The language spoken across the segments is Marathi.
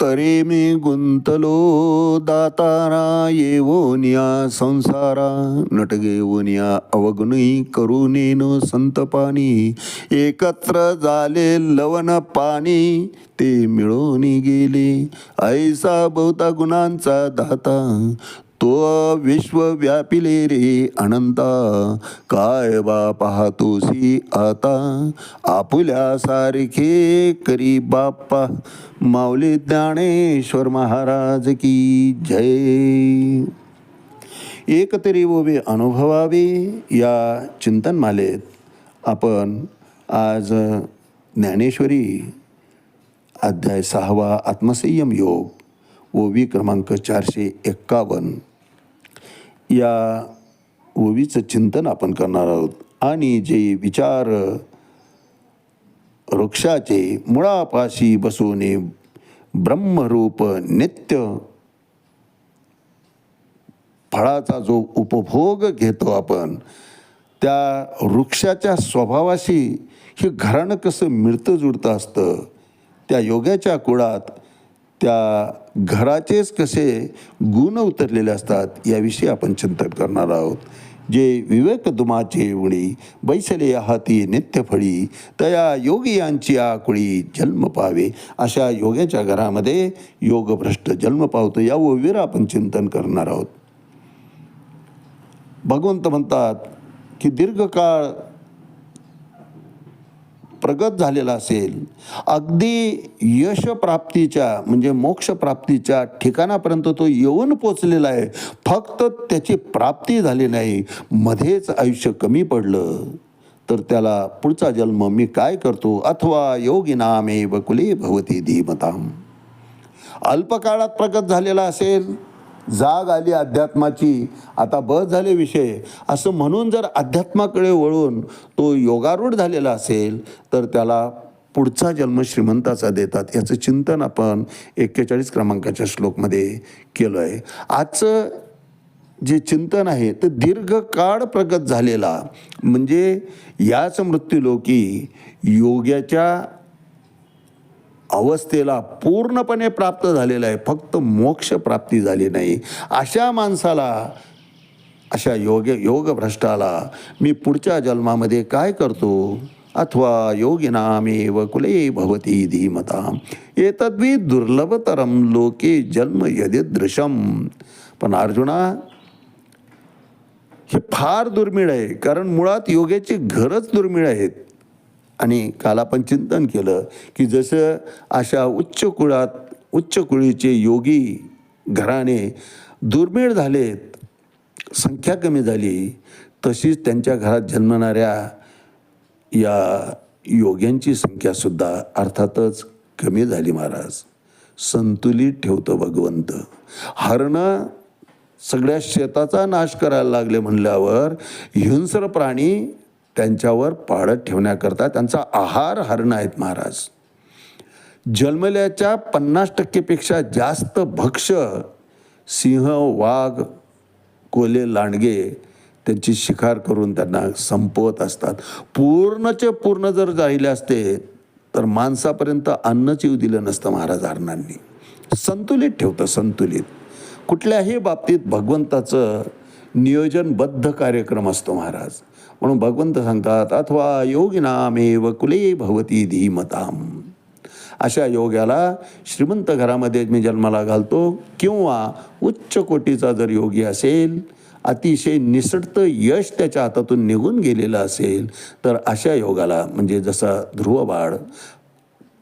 तरी मी गुंतलो दातारा येवोनिया संसारा. नटगेवोनिया अवगुणी करुणेन संतपानी एकत्र झाले लवण पाणी ते मिळून गेले. ऐसा बहुता गुणांचा दाता. तो विश्व व्यापिले रे अनंता. काय बा पाहतोसी आता? आपुल्या सारखे करी बाप्पा. माऊली ज्ञानेश्वर महाराज की जय. एकतरी तरी अनुभवावे या चिंतनमालेत आपण आज ज्ञानेश्वरी अध्याय सहावा आत्मसंयम योग ओवी क्रमांक चारशे एक्कावन्न या ओवीचं चिंतन आपण करणार आहोत. आणि जे विचार वृक्षाचे मुळापाशी बसवणे ब्रह्मरूप नित्य फळाचा जो उपभोग घेतो आपण त्या वृक्षाच्या स्वभावाशी हे घराणं कसं मिळतं जुळतं असतं त्या योगाच्या कुळात त्या घराचेच कसे गुण उतरलेले असतात याविषयी आपण चिंतन करणार आहोत. जे विवेक दुमाचे उडी बैसले हाती नित्यफळी तया योगी यांची आकुळी जन्म पावे. अशा योग्याच्या घरामध्ये योगभ्रष्ट जन्म पावतो या ओवीर आपण चिंतन करणार आहोत. भगवंत म्हणतात की दीर्घकाळ प्रगत झालेला असेल अगदी यशप्राप्तीच्या म्हणजे मोक्षप्राप्तीच्या ठिकाणापर्यंत तो येऊन पोचलेला आहे. फक्त त्याची प्राप्ती झाली नाही मध्येच आयुष्य कमी पडलं. तर त्याला पुढचा जन्म मी काय करतो? अथवा योगिनामे नामे भवती धीमताम. अल्पकाळात प्रगत झालेला असेल जाग आली अध्यात्माची आता बस झाले विषय. असं म्हणून जर अध्यात्माकडे वळून तो योगारूढ झालेला असेल तर त्याला पुढचा जन्म श्रीमंताचा देतात याचं चिंतन आपण एक्केचाळीस क्रमांकाच्या श्लोकमध्ये केलं आहे आजचं जे चिंतन आहे ते दीर्घकाळ प्रगत झालेला म्हणजे याच मृत्यूलोकी योग्याच्या अवस्थेला पूर्णपणे प्राप्त झालेला आहे. फक्त मोक्ष प्राप्ती झाली नाही. अशा माणसाला अशा योग योगभ्रष्टाला मी पुढच्या जन्मामध्ये काय करतो? अथवा योगिनामेव कुले भवती धीमता एतद्वी दुर्लभतरम लोके जन्म यदिदृशम. पण अर्जुना हे फार दुर्मिळ आहे. कारण मुळात योगाची घरच दुर्मिळ आहेत. आणि काल आपण चिंतन केलं की जसं अशा उच्च कुळात उच्च कुळीचे योगी घराणे दुर्मिळ झालेत संख्या कमी झाली तशीच त्यांच्या घरात जन्मणाऱ्या या योग्यांची संख्यासुद्धा अर्थातच कमी झाली महाराज. संतुलित ठेवतं भगवंत. हरणं सगळ्या शेताचा नाश करायला लागले म्हणल्यावर हिंस्र प्राणी त्यांच्यावर पाळत ठेवण्याकरता त्यांचा आहार हरणं आहेत महाराज. जन्मल्याच्या पन्नास टक्केपेक्षा जास्त भक्ष सिंह वाघ कोले लांडगे त्यांची शिकार करून त्यांना संपवत असतात. पूर्णचे पूर्ण जर राहिले असते तर माणसापर्यंत अन्नच येऊ दिलं नसतं महाराज हरणांनी संतुलित ठेवतं संतुलित. कुठल्याही बाबतीत भगवंताचं नियोजनबद्ध कार्यक्रम असतो महाराज. म्हणून भगवंत सांगतात अथवा योगिनामेव कुले भवती धीमताम. अशा योग्याला श्रीमंत घरामध्ये मी जन्माला घालतो किंवा उच्च कोटीचा जर योगी असेल अतिशय निसटतं यश त्याच्या हातातून निघून गेलेलं असेल तर अशा योगाला म्हणजे जसा ध्रुवबाळ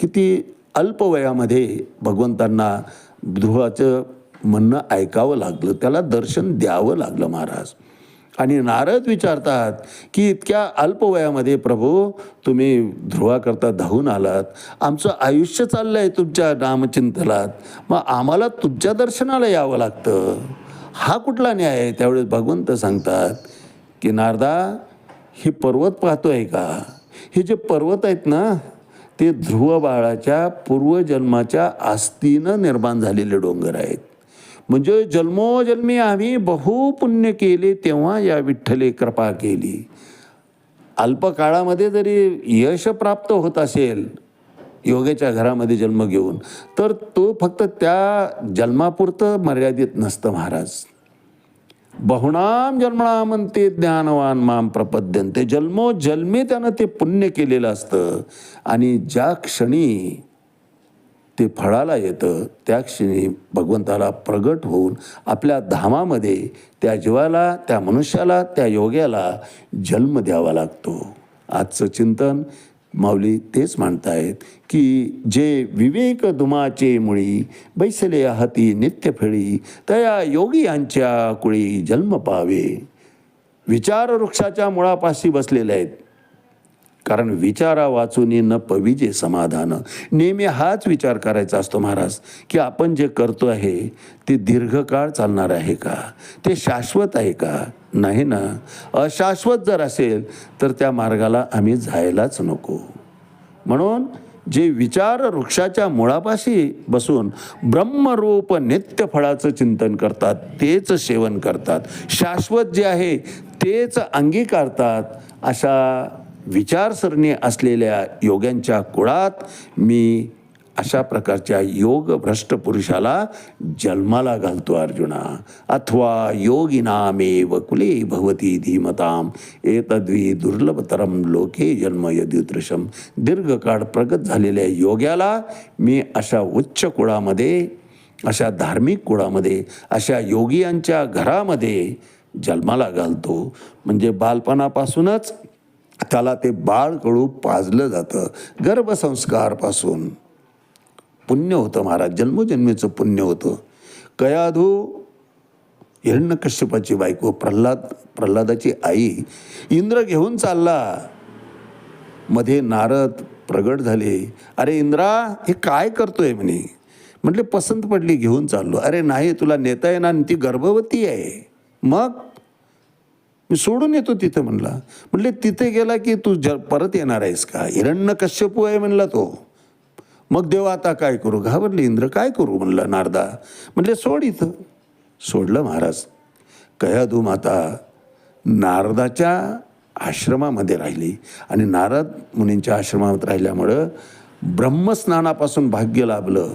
किती अल्प वयामध्ये भगवंतांना ध्रुवाचं म्हणणं ऐकावं लागलं त्याला दर्शन द्यावं लागलं महाराज. आणि नारद विचारतात की इतक्या अल्प वयामध्ये प्रभू तुम्ही ध्रुवाकरता धावून आलात. आमचं आयुष्य चाललं आहे तुमच्या नामचिंतनात. मग आम्हाला तुमच्या दर्शनाला यावं लागतं. हा कुठला न्याय आहे? त्यावेळेस भगवंत सांगतात की नारदा हे पर्वत पाहतो आहे का? हे जे पर्वत आहेत ना ते ध्रुव बाळाच्या पूर्वजन्माच्या आस्तीनं निर्माण झालेले डोंगर आहेत. म्हणजे जन्मोजन्मी आम्ही बहुपुण्य केले तेव्हा या विठ्ठले कृपा केली. अल्प काळामध्ये जरी यश प्राप्त होत असेल योगेच्या घरामध्ये जन्म घेऊन तर तो फक्त त्या जन्मापुरतं मर्यादित नसतं महाराज. बहुणाम जन्मणा ते ज्ञानवान माम प्रपद्यंते जन्मोजन्मी त्यानं ते पुण्य केलेलं असतं. आणि ज्या क्षणी ते फळाला येतं त्या क्षणी भगवंताला प्रगट होऊन आपल्या धामामध्ये त्या जीवाला त्या मनुष्याला त्या योग्याला जन्म द्यावा लागतो. आजचं चिंतन माऊली तेच म्हणतायत की जे विवेक दुमाचे मुळी बैसले हाती नित्यफेळी तया योगी यांच्या कुळी जन्म पावे. विचार वृक्षाच्या मुळापाशी बसलेले आहेत. कारण विचारा वाचून न पविजे समाधान. नेहमी हाच विचार करायचा असतो महाराज की आपण जे करतो आहे ते दीर्घकाळ चालणार आहे का? ते शाश्वत आहे का? नाही ना? अशाश्वत जर असेल तर त्या मार्गाला आम्ही जायलाच नको. म्हणून जे विचार वृक्षाच्या मुळापाशी बसून ब्रह्मरूप नित्य फळाचं चिंतन करतात तेच सेवन करतात शाश्वत जे आहे तेच अंगीकारतात अशा विचारसरणी असलेल्या योग्यांच्या कुळात मी अशा प्रकारच्या योग भ्रष्ट पुरुषाला जन्माला घालतो अर्जुना. अथवा योगिनामेव कुले भवती धीमताम. एतद्वी दुर्लभतरम लोके जन्म यद्युदृशम दीर्घकाळ प्रगत झालेल्या योग्याला मी अशा उच्च कुळामध्ये अशा धार्मिक कुळामध्ये अशा योगियांच्या घरामध्ये जन्माला घालतो. म्हणजे बालपणापासूनच त्याला ते बाळ कळू पाजलं जातं. गर्भसंस्कारपासून पुण्य होतं महाराज. जन्मजन्मीचं पुण्य होतं. कयाधू हिरण्यकश्यपाची बायको प्रल्हाद प्रल्हादाची आई इंद्र घेऊन चालला. मध्ये नारद प्रगट झाले. अरे इंद्रा हे काय करतोय म्हणे? म्हटले पसंत पडली घेऊन चाललो. अरे नाही तुला नेता येणार ती गर्भवती आहे. मग? मी सोडून येतो तिथं म्हणला. म्हटले तिथे गेला की तू ज परत येणार आहेस का? हिरण्य कश्यपू आहे म्हणला तो. मग देव आता काय करू? घाबरले इंद्र काय करू? म्हणलं नारदा. म्हणले सोड इथं. सोडलं महाराज. कयाधू माता नारदाच्या आश्रमामध्ये राहिली आणि नारद मुनींच्या आश्रमात राहिल्यामुळं ब्रह्मस्नानापासून भाग्य लाभलं.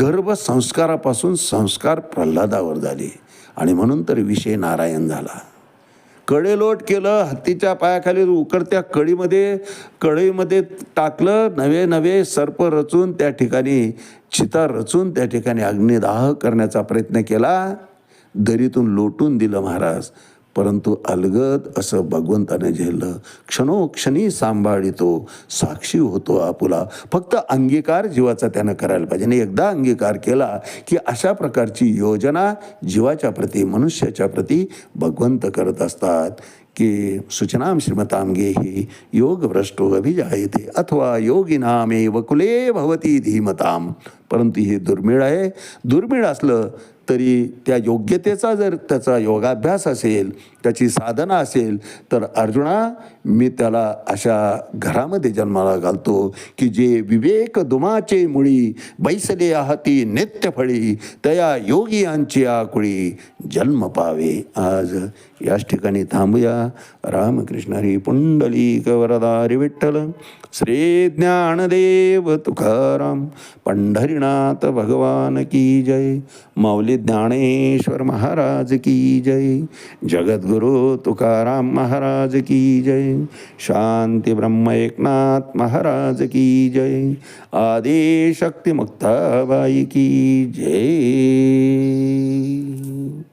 गर्भसंस्कारापासून संस्कार प्रल्हादावर झाले आणि म्हणून तर विषय नारायण झाला. कडेलोट केलं हत्तीच्या पायाखाली उकडत्या कळीमध्ये कढईमध्ये टाकलं नवे नवे सर्प रचून त्या ठिकाणी चिता रचून त्या ठिकाणी अग्निदाह करण्याचा प्रयत्न केला. दरीतून लोटून दिलं महाराज. परंतु अलगद असं भगवंताने झेललं. क्षणोक्षणी सांभाळितो साक्षी होतो आपुला. फक्त अंगीकार जीवाचा त्यानं करायला पाहिजे. आणि एकदा अंगीकार केला की अशा प्रकारची योजना जीवाच्या प्रती मनुष्याच्या प्रती भगवंत करत असतात. की सूचनाम श्रीमतांगे ही योग भ्रष्टो अभिजायते. अथवा योगिनामे वकुले भवती धीमताम. परंतु हे दुर्मिळ आहे. दुर्मिळ असलं तरी त्या योग्यतेचा जर त्याचा योगाभ्यास असेल त्याची साधना असेल तर अर्जुना मी त्याला अशा घरामध्ये जन्माला घालतो की जे विवेक दुमाचे मुळी बैसले आहाती नित्यफळी तया योगी यांची आकुळी जन्म पावे आज. याच ठिकाणी थांबूया. रामकृष्ण हरी पुंडलिक वरदारी विठ्ठल श्री ज्ञानदेव तुकाराम पंढरीनाथ भगवान की जय. माऊली ज्ञानेश्वर महाराज की जय। जगद्गुरु तुकाराम महाराज की जय। शांती ब्रह्म एकनाथ महाराज की जय। आदि की जय।